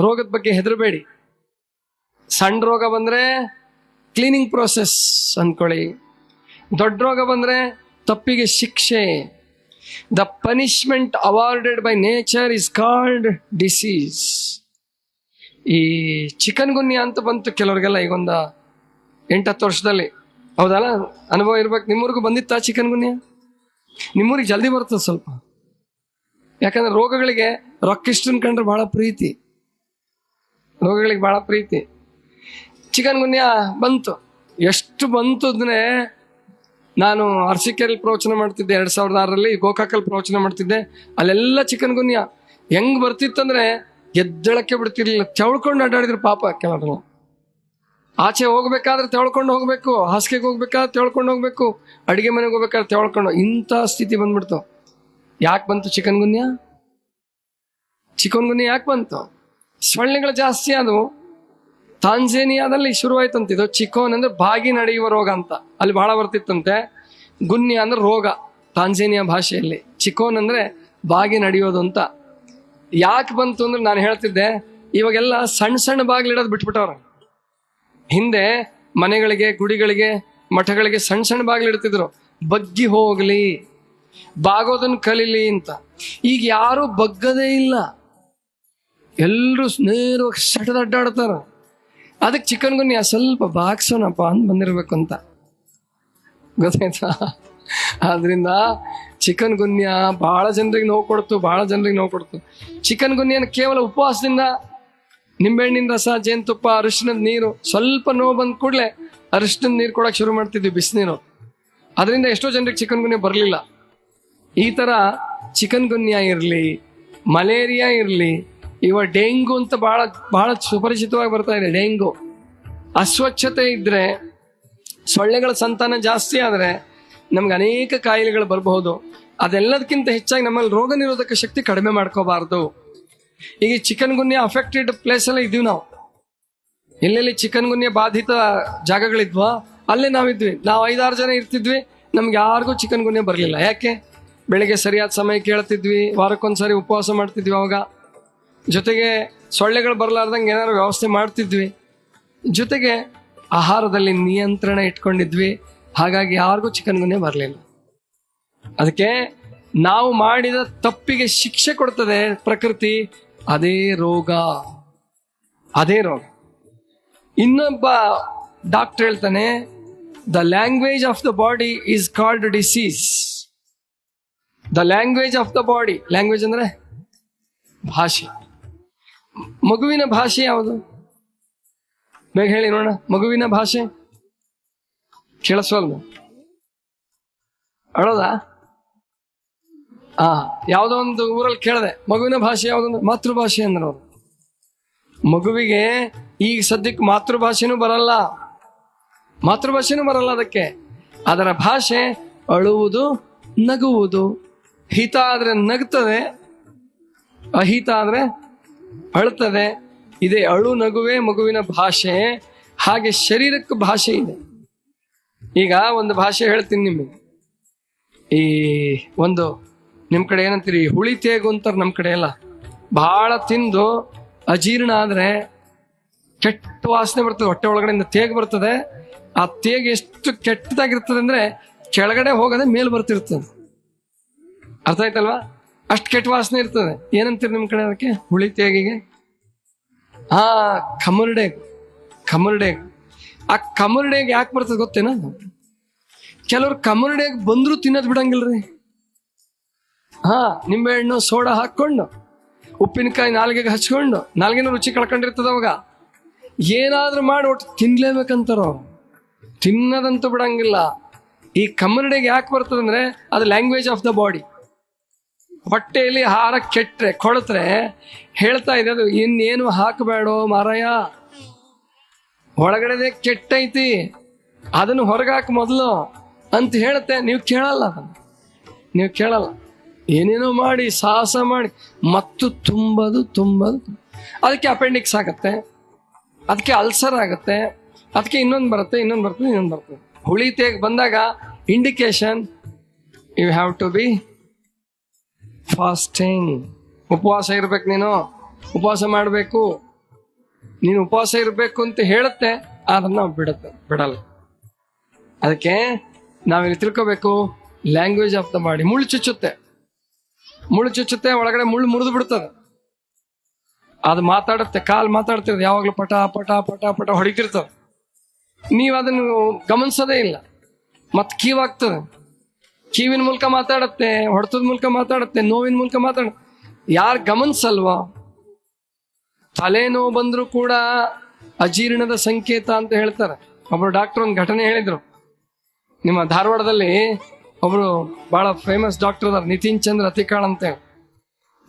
ರೋಗದ ಬಗ್ಗೆ ಹೆದರಬೇಡಿ. ಸಣ್ಣ ರೋಗ ಬಂದರೆ ಕ್ಲೀನಿಂಗ್ ಪ್ರೋಸೆಸ್ ಅಂದ್ಕೊಳ್ಳಿ ದೊಡ್ಡ ರೋಗ ಬಂದರೆ ತಪ್ಪಿಗೆ ಶಿಕ್ಷೆ. The punishment awarded by nature is called disease ಈ ಚಿಕನ್ ಗುನ್ಯ ಅಂತ ಬಂತು ಕೆಲವ್ರಿಗೆಲ್ಲ ಈಗೊಂದು ಎಂಟತ್ತು ವರ್ಷದಲ್ಲಿ. ಹೌದಲ್ಲ? ಅನುಭವ ಇರ್ಬೇಕು. ನಿಮ್ಮೂರಿಗೂ ಬಂದಿತ್ತಾ ಚಿಕನ್ ಗುನ್ಯ? ನಿಮ್ಮೂರಿಗೆ ಜಲ್ದಿ ಬರ್ತದೆ ಸ್ವಲ್ಪ. ಯಾಕಂದ್ರೆ ರೋಗಗಳಿಗೆ ರೊಕ್ಕ ಇಷ್ಟನ್ ಕಂಡ್ರೆ ಬಹಳ ಪ್ರೀತಿ. ರೋಗಗಳಿಗೆ ಬಹಳ ಪ್ರೀತಿ. ಚಿಕನ್ ಗುನ್ಯ ಬಂತು. ಎಷ್ಟು ಬಂತು ಅಂದ್ರೆ ನಾನು ಅರ್ಸಿಕೆರೆಯಲ್ಲಿ ಪ್ರವಚನ ಮಾಡ್ತಿದ್ದೆ, ಎರಡ್ ಸಾವಿರದ ಆರರಲ್ಲಿ ಗೋಕಾಕಲ್ಲಿ ಪ್ರವಚನ ಮಾಡ್ತಿದ್ದೆ. ಅಲ್ಲೆಲ್ಲ ಚಿಕನ್ ಗುನ್ಯ. ಹೆಂಗ್ ಬರ್ತಿತ್ತಂದ್ರೆ ಎದ್ದಳಕ್ಕೆ ಬಿಡ್ತಿರ್ಲಿಲ್ಲ. ತೆವಳ್ಕೊಂಡು ಅಡ್ಡಾಡಿದ್ರು ಪಾಪ ಕೆಲವರು ಆಚೆ ಹೋಗ್ಬೇಕಾದ್ರೆ ತೆಳ್ಕೊಂಡು ಹೋಗ್ಬೇಕು, ಹಾಸಿಗೆಗೆ ಹೋಗ್ಬೇಕಾದ್ರೆ ತೆಳ್ಕೊಂಡು ಹೋಗ್ಬೇಕು, ಅಡಿಗೆ ಮನೆಗೆ ಹೋಗ್ಬೇಕಾದ್ರೆ ತೆಳ್ಕೊಂಡು. ಇಂಥ ಸ್ಥಿತಿ ಬಂದ್ಬಿಡ್ತು. ಯಾಕೆ ಬಂತು ಚಿಕನ್ ಗುನ್ಯ? ಚಿಕನ್ ಗುನ್ಯ ಯಾಕೆ ಬಂತು? ಸೊಳ್ಳೆಗಳು ಜಾಸ್ತಿ ಆದವು ತಾಂಜೇನಿಯಾದಲ್ಲಿ ಶುರುವಾಯ್ತಂತ. ಇದು ಚಿಕೋನ್ ಅಂದ್ರೆ ಬಾಗಿ ನಡೆಯುವ ರೋಗ ಅಂತ. ಅಲ್ಲಿ ಬಹಳ ಬರ್ತಿತ್ತಂತೆ. ಗುನ್ಯ ಅಂದ್ರೆ ರೋಗ ತಾಂಜೇನಿಯಾ ಭಾಷೆಯಲ್ಲಿ. ಚಿಕೋನ್ ಅಂದ್ರೆ ಬಾಗಿ ನಡೆಯೋದು ಅಂತ. ಯಾಕೆ ಬಂತು ಅಂದ್ರೆ ನಾನು ಹೇಳ್ತಿದ್ದೆ, ಇವಾಗೆಲ್ಲ ಸಣ್ಣ ಸಣ್ಣ ಬಾಗಿಲಿಡೋದು ಬಿಟ್ಬಿಟ್ಟವ್ರ. ಹಿಂದೆ ಮನೆಗಳಿಗೆ, ಗುಡಿಗಳಿಗೆ, ಮಠಗಳಿಗೆ ಸಣ್ಣ ಸಣ್ಣ ಬಾಗಿಲಿಡ್ತಿದ್ರು ಬಗ್ಗಿ ಹೋಗ್ಲಿ ಬಾಗೋದನ್ನ ಕಲೀಲಿ ಅಂತ. ಈಗ ಯಾರು ಬಗ್ಗದೇ ಇಲ್ಲ. ಎಲ್ಲರೂ ನೇರವಾಗಿ ಸಟದ ಅಡ್ಡಾಡ್ತಾರ. ಅದಕ್ಕೆ ಚಿಕನ್ ಗುನ್ಯಾ ಸ್ವಲ್ಪ ಬಾಗ್ಸೋಣಪ್ಪ ಅಂತ ಬಂದಿರಬೇಕು ಅಂತ. ಗೊತ್ತಾಯ್ತಾ? ಆದ್ರಿಂದ ಚಿಕನ್ ಗುನ್ಯಾ ಬಹಳ ಜನರಿಗೆ ನೋವು ಕೊಡ್ತು ಬಹಳ ಜನರಿಗೆ ನೋವು ಕೊಡ್ತು. ಚಿಕನ್ ಗುನ್ಯನ ಕೇವಲ ಉಪವಾಸದಿಂದ, ನಿಂಬೆಹಣ್ಣಿನ ರಸ, ಜೇನುತುಪ್ಪ ಅರಿಶಿನದ ನೀರು, ಸ್ವಲ್ಪ ನೋವು ಬಂದ ಕೂಡಲೇ ಅರಿಶಿನ ನೀರು ಕೊಡಕ್ಕೆ ಶುರು ಮಾಡ್ತಿದ್ವಿ ಬಿಸಿನೀರು. ಅದರಿಂದ ಎಷ್ಟೋ ಜನರಿಗೆ ಚಿಕನ್ ಗುನ್ಯ ಬರಲಿಲ್ಲ. ಈ ತರ ಚಿಕನ್ ಗುನ್ಯಾ ಇರಲಿ, ಮಲೇರಿಯಾ ಇರಲಿ ಇವ ಡೆಂಗು ಅಂತ ಬಹಳ ಬಹಳ ಸುಪರಿಚಿತವಾಗಿ ಬರ್ತಾ ಇದೆ, ಡೆಂಗು. ಅಸ್ವಚ್ಛತೆ ಇದ್ರೆ, ಸೊಳ್ಳೆಗಳ ಸಂತಾನ ಜಾಸ್ತಿ ಆದರೆ ನಮ್ಗೆ ಅನೇಕ ಕಾಯಿಲೆಗಳು ಬರಬಹುದು. ಅದೆಲ್ಲದಕ್ಕಿಂತ ಹೆಚ್ಚಾಗಿ ನಮ್ಮಲ್ಲಿ ರೋಗ ನಿರೋಧಕ ಶಕ್ತಿ ಕಡಿಮೆ ಮಾಡ್ಕೋಬಾರ್ದು. ಈಗ ಚಿಕನ್ ಗುನ್ಯ ಅಫೆಕ್ಟೆಡ್ ಪ್ಲೇಸ್ ಎಲ್ಲ ಇದೀವಿ ನಾವು. ಎಲ್ಲೆಲ್ಲಿ ಚಿಕನ್ ಗುನ್ಯ ಬಾಧಿತ ಜಾಗಗಳಿದ್ವಾ, ಅಲ್ಲೇ ನಾವಿದ್ವಿ. ನಾವು ಐದಾರು ಜನ ಇರ್ತಿದ್ವಿ, ನಮ್ಗೆ ಯಾರಿಗೂ ಚಿಕನ್ ಗುನ್ಯ ಬರಲಿಲ್ಲ. ಯಾಕೆ? ಬೆಳಿಗ್ಗೆ ಸರಿಯಾದ ಸಮಯ ಕೇಳ್ತಿದ್ವಿ, ವಾರಕ್ಕೊಂದ್ಸರಿ ಉಪವಾಸ ಮಾಡ್ತಿದ್ವಿ ಅವಾಗ. ಜೊತೆಗೆ ಸೊಳ್ಳೆಗಳು ಬರಲಾರ್ದಂಗೆ ಏನಾದ್ರು ವ್ಯವಸ್ಥೆ ಮಾಡ್ತಿದ್ವಿ. ಜೊತೆಗೆ ಆಹಾರದಲ್ಲಿ ನಿಯಂತ್ರಣ ಇಟ್ಕೊಂಡಿದ್ವಿ. ಹಾಗಾಗಿ ಯಾರಿಗೂ ಚಿಕನ್ ಗುನ್ಯ ಬರಲಿಲ್ಲ. ಅದಕ್ಕೆ ನಾವು ಮಾಡಿದ ತಪ್ಪಿಗೆ ಶಿಕ್ಷೆ ಕೊಡ್ತದೆ ಪ್ರಕೃತಿ. ಅದೇ ರೋಗ. ಅದೇ ರೋಗ. ಇನ್ನೊಬ್ಬ ಡಾಕ್ಟರ್ ಹೇಳ್ತಾನೆ the language of the body is called disease the language of the body language ಅಂದ್ರೆ ಭಾಷೆ. ಮಗುವಿನ ಭಾಷೆ ಯಾವುದು? ಬೇಗ ಹೇಳಿ ನೋಡೋಣ. ಮಗುವಿನ ಭಾಷೆ? ಕೇಳಿಸೋಲ್ವ ಅಳೋದಾ? ಆ, ಯಾವುದೋ ಒಂದು ಊರಲ್ಲಿ ಕೇಳಿದೆ. ಮಗುವಿನ ಭಾಷೆ ಯಾವುದಂದ್ರೆ ಮಾತೃಭಾಷೆ ಅಂದ್ರೆ ಅವರು. ಮಗುವಿಗೆ ಈಗ ಸದ್ಯಕ್ಕೆ ಮಾತೃಭಾಷೆನೂ ಬರಲ್ಲ. ಮಾತೃಭಾಷೆನೂ ಬರಲ್ಲ ಅದಕ್ಕೆ. ಅದರ ಭಾಷೆ ಅಳುವುದು, ನಗುವುದು. ಹಿತ ಆದ್ರೆ ನಗ್ತದೆ, ಅಹಿತ ಆದ್ರೆ ಅಳ್ತದೆ. ಇದೆ ಅಳು ನಗುವೆ ಮಗುವಿನ ಭಾಷೆ, ಹಾಗೆ ಶರೀರಕ್ಕೆ ಭಾಷೆ ಇದೆ. ಈಗ ಒಂದು ಭಾಷೆ ಹೇಳ್ತೀನಿ ನಿಮಗೆ. ಈ ಒಂದು ನಿಮ್ಮ ಕಡೆ ಏನಂತೀರಿ, ಹುಳಿ ತೇಗು ಅಂತಾರೆ ನಮ್ಮ ಕಡೆ ಎಲ್ಲ. ಬಹಳ ತಿಂದು ಅಜೀರ್ಣ ಆದ್ರೆ ಕೆಟ್ಟ ವಾಸನೆ ಬರ್ತದೆ, ಹೊಟ್ಟೆ ಒಳಗಡೆಯಿಂದ ತೇಗ್ ಬರ್ತದೆ. ಆ ತೇಗ್ ಎಷ್ಟು ಕೆಟ್ಟದಾಗಿರ್ತದೆ ಅಂದ್ರೆ ಕೆಳಗಡೆ ಹೋಗದೆ ಮೇಲೆ ಬರ್ತಿರ್ತದೆ. ಅರ್ಥ ಆಯ್ತಲ್ವಾ? ಅಷ್ಟು ಕೆಟ್ಟ ವಾಸನೆ ಇರ್ತದೆ. ಏನಂತೀರಿ ನಿಮ್ಮ ಕಡೆ ಅದಕ್ಕೆ? ಹುಳಿ ತೇಗಿಗೆ? ಆ ಕಮರ್ಡೆ ಕಮರ್ಡೆಗ್ ಆ ಕಮರ್ಡೆಗ್ ಯಾಕೆ ಬರ್ತದೆ ಗೊತ್ತೇನ? ಕೆಲವ್ರು ಕಮರ್ಡೆಗ್ ಬಂದ್ರು ತಿನ್ನೋದು ಬಿಡಂಗಿಲ್ರಿ. ಹಾ, ನಿಂಬೆಹಣ್ಣು, ಸೋಡಾ ಹಾಕೊಂಡು ಉಪ್ಪಿನಕಾಯಿ ನಾಲ್ಗೆಗೆ ಹಚ್ಕೊಂಡು, ನಾಲ್ಗೆನೂ ರುಚಿ ಕಳ್ಕೊಂಡಿರ್ತದ ಅವಾಗ. ಏನಾದ್ರೂ ಮಾಡಿ ಒಟ್ಟು ತಿನ್ಲೇಬೇಕಂತಾರ. ತಿನ್ನೋದಂತೂ ಬಿಡಂಗಿಲ್ಲ. ಈ ಕಮರ್ಡೆಗೆ ಯಾಕೆ ಬರ್ತದಂದ್ರೆ ಅದು ಲ್ಯಾಂಗ್ವೇಜ್ ಆಫ್ ದ ಬಾಡಿ ಹೊಟ್ಟೆಯಲ್ಲಿ ಹಾರ ಕೆಟ್ಟರೆ ಕೊಳತ್ರೆ, ಹೇಳ್ತಾ ಇದೆ ಅದು, ಇನ್ನೇನು ಹಾಕಬೇಡೋ ಮಾರಾಯ. ಒಳಗಡೆದೇ ಕೆಟ್ಟೈತಿ. ಅದನ್ನು ಹೊರಗಾಕ ಮೊದಲು ಅಂತ ಹೇಳುತ್ತೆ. ನೀವು ಕೇಳಲ್ಲ ಅದನ್ನು. ನೀವು ಕೇಳಲ್ಲ. ಏನೇನೋ ಮಾಡಿ, ಸಾಹಸ ಮಾಡಿ, ಮತ್ತು ತುಂಬದು ತುಂಬದು. ಅದಕ್ಕೆ ಅಪೆಂಡಿಕ್ಸ್ ಆಗುತ್ತೆ. ಅದಕ್ಕೆ ಅಲ್ಸರ್ ಆಗುತ್ತೆ. ಅದಕ್ಕೆ ಇನ್ನೊಂದು ಬರುತ್ತೆ, ಇನ್ನೊಂದು ಬರ್ತದೆ ಇನ್ನೊಂದು ಬರ್ತದೆ ಹುಳಿ ತೇಗ್ ಬಂದಾಗ indication you have to be fasting ಉಪವಾಸ ಇರ್ಬೇಕು ನೀನು. ಉಪವಾಸ ಮಾಡಬೇಕು. ನೀನು ಉಪವಾಸ ಇರಬೇಕು ಅಂತ ಹೇಳುತ್ತೆ ಅದನ್ನ ಬಿಡುತ್ತೆ, ಬಿಡಲ್ಲ. ಅದಕ್ಕೆ ನಾವಿಲ್ಲಿ ತಿಳ್ಕೋಬೇಕು ಲ್ಯಾಂಗ್ವೇಜ್ ಆಫ್ ದ ಬಾಡಿ ಮುಳ್ಳು ಚುಚ್ಚುತ್ತೆ. ಮುಳ್ಳು ಚುಚ್ಚುತ್ತೆ, ಒಳಗಡೆ ಮುಳ್ಳು ಮುರಿದು ಬಿಡ್ತದೆ. ಅದು ಮಾತಾಡುತ್ತೆ, ಕಾಲು ಮಾತಾಡ್ತಿರೋದು, ಯಾವಾಗಲೂ ಪಟ ಪಟ ಪಟ ಪಟ ಹೊಡಿತಿರ್ತದೆ. ನೀವು ಅದನ್ನು ಗಮನಿಸೋದೇ ಇಲ್ಲ. ಮತ್ ಕೀವಾಗ್ತದೆ ಕಿವಿನ ಮೂಲಕ ಮಾತಾಡುತ್ತೆ, ಹೊಡೆತದ ಮೂಲಕ ಮಾತಾಡುತ್ತೆ, ನೋವಿನ ಮೂಲಕ ಮಾತಾಡ, ಯಾರು ಗಮನಿಸಲ್ವಾ? ತಲೆನೋವು ಬಂದರೂ ಕೂಡ ಅಜೀರ್ಣದ ಸಂಕೇತ ಅಂತ ಹೇಳ್ತಾರೆ. ಒಬ್ರು ಡಾಕ್ಟರ್ ಒಂದು ಘಟನೆ ಹೇಳಿದ್ರು. ನಿಮ್ಮ ಧಾರವಾಡದಲ್ಲಿ ಒಬ್ರು ಬಹಳ ಫೇಮಸ್ ಡಾಕ್ಟರ್ ಅದಾರ ನಿತಿನ್ ಚಂದ್ರ ಅತಿಕಾಳ್ ಅಂತ.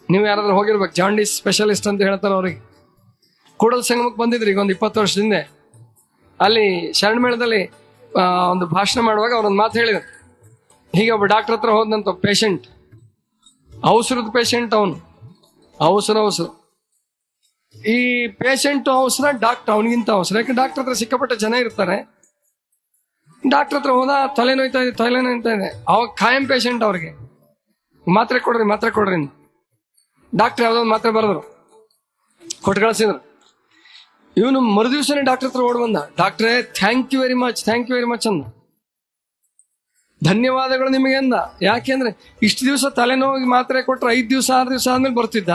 ನೀವು ಯಾರಾದ್ರೂ ಹೋಗಿರ್ಬೇಕು ಜಾಂಡೀಸ್ ಸ್ಪೆಷಲಿಸ್ಟ್ ಅಂತ ಹೇಳ್ತಾರೆ ಅವ್ರಿಗೆ. ಕೂಡಲ ಸಂಗಮಕ್ಕೆ ಬಂದಿದ್ರು ಈಗ ಒಂದು ಇಪ್ಪತ್ತು ವರ್ಷದಿಂದ. ಅಲ್ಲಿ ಶರಣಮೇಳದಲ್ಲಿ ಒಂದು ಭಾಷಣ ಮಾಡುವಾಗ ಅವ್ರೊಂದು ಮಾತು ಹೇಳಿದ್ರು. ಹೀಗೆ ಒಬ್ಬ ಡಾಕ್ಟರ್ ಹತ್ರ ಹೋದಂತ ಪೇಷಂಟ್ ಅವಸರದ ಪೇಷಂಟ್ ಅವನು. ಅವಸರ ಅವಸರ ಈ ಪೇಷಂಟ್ ಅವಸರ ಡಾಕ್ಟರ್ ಅವನಿಗಿಂತ ಅವಸರ ಯಾಕೆ ಡಾಕ್ಟರ್ ಹತ್ರ ಸಿಕ್ಕಾಪಟ್ಟೆ ಜನ ಇರ್ತಾರೆ. ಡಾಕ್ಟರ್ ಹತ್ರ ಹೋದ ತಲೆ ನೋಯ್ತಾ ಇದೆ, ತಲೆ ನೋಯ್ತಾ ಇದೆ. ಅವಾಗ ಖಾಯಂ ಪೇಷಂಟ್ ಅವ್ರಿಗೆ. ಮಾತ್ರೆ ಕೊಡ್ರಿ ಮಾತ್ರೆ ಕೊಡ್ರಿ ಡಾಕ್ಟರ್ ಯಾವ್ದೋ ಒಂದು ಮಾತ್ರೆ ಬರೆದ್ರು. ಕೊಟ್ಟು ಕಳಿಸಿದ್ರು. ಇವನು ಮರುದಿವ್ಸನೇ ಡಾಕ್ಟರ್ ಹತ್ರ ಓಡ್ ಬಂದ. ಡಾಕ್ಟ್ರೇ thank you very much thank you very much ಅಂದ. ಧನ್ಯವಾದಗಳು ನಿಮಗೆ ಅಂದ ಯಾಕೆಂದ್ರೆ ಇಷ್ಟು ದಿವಸ ತಲೆನೋವಿಗೆ ಮಾತ್ರೆ ಕೊಟ್ರೆ ಐದು ದಿವಸ, ಆರು ದಿವಸ ಆದ್ಮೇಲೆ ಬರ್ತಿದ್ದ.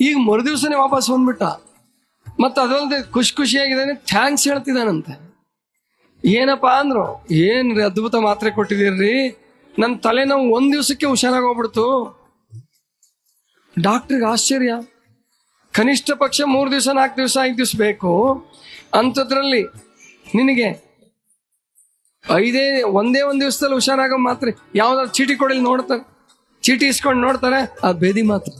ಈಗ ಮರುದಿವ್ಸನೇ ವಾಪಸ್ ಬಂದ್ಬಿಟ್ಟ. ಮತ್ತೆ ಅದಲ್ಲದೆ ಖುಷಿ ಖುಷಿಯಾಗಿದ್ದಾನೆ, ಥ್ಯಾಂಕ್ಸ್ ಹೇಳ್ತಿದ್ದಾನಂತೆ. ಏನಪ್ಪಾ ಅಂದ್ರು, ಏನ್ರಿ ಅದ್ಭುತ ಮಾತ್ರೆ ಕೊಟ್ಟಿದ್ದೀರ್ರಿ ನನ್ನ ತಲೆನೋವು ಒಂದ್ ದಿವಸಕ್ಕೆ ಹುಷಾರಾಗೋಗ್ಬಿಡ್ತು. ಡಾಕ್ಟ್ರಿಗೆ ಆಶ್ಚರ್ಯ. ಕನಿಷ್ಠ ಪಕ್ಷ ಮೂರು ದಿವಸ, ನಾಲ್ಕು ದಿವಸ, ಐದು ದಿವಸ ಬೇಕು. ಅಂಥದ್ರಲ್ಲಿ ನಿನಗೆ ಐದೇ, ಒಂದೇ ಒಂದು ದಿವಸದಲ್ಲಿ ಹುಷಾರಾಗೋ ಮಾತ್ರ ಯಾವ್ದಾದ್ರು ಚೀಟಿ ಕೊಡಲಿ ನೋಡ್ತಾರೆ ಚೀಟಿ ಇಸ್ಕೊಂಡು ನೋಡ್ತಾರೆ, ಆ ಬೇದಿ ಮಾತ್ರ.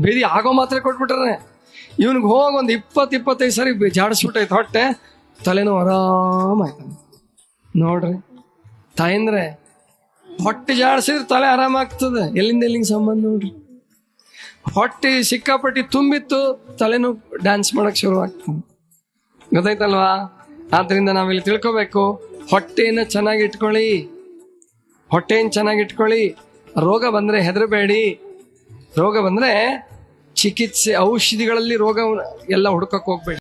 ಬೇದಿ ಆಗೋ ಮಾತ್ರ ಕೊಟ್ಬಿಟ್ರೆ ಇವನಿಗೆ ಹೋಗಿ ಒಂದು ಇಪ್ಪತ್ತು ಇಪ್ಪತ್ತೈದು ಸರಿ ಜಾಡಿಸ್ಬಿಟ್ಟೈತೆ ಹೊಟ್ಟೆ. ತಲೆನೋವು ಆರಾಮಾಯ್ತು. ನೋಡ್ರಿ. ತಾಯಂದ್ರೆ, ಹೊಟ್ಟೆ ಜಾಡಿಸಿದ್ರೆ ತಲೆ ಆರಾಮಾಗ್ತದೆ ಎಲ್ಲಿಂದ ಎಲ್ಲಿಂದ ಸಂಬಂಧ ನೋಡ್ರಿ. ಹೊಟ್ಟೆ ಸಿಕ್ಕಾಪಟ್ಟಿ ತುಂಬಿತ್ತು ತಲೆನೂ ಡ್ಯಾನ್ಸ್ ಮಾಡಕ್ ಶುರುವಾಗ್ತದೆ ಗೊತ್ತಾಯ್ತಲ್ವಾ? ಆದ್ರಿಂದ ನಾವಿಲ್ಲಿ ತಿಳ್ಕೊಬೇಕು. ಹೊಟ್ಟೆಯನ್ನ ಚೆನ್ನಾಗಿ ಇಟ್ಕೊಳ್ಳಿ. ಹೊಟ್ಟೆಯನ್ನು ಚೆನ್ನಾಗಿ ಇಟ್ಕೊಳ್ಳಿ. ರೋಗ ಬಂದ್ರೆ ಹೆದರಬೇಡಿ. ರೋಗ ಬಂದ್ರೆ ಚಿಕಿತ್ಸೆ ಔಷಧಿಗಳಲ್ಲಿ ರೋಗ ಎಲ್ಲ ಹುಡ್ಕಕ್ಕೆ ಹೋಗ್ಬೇಡಿ.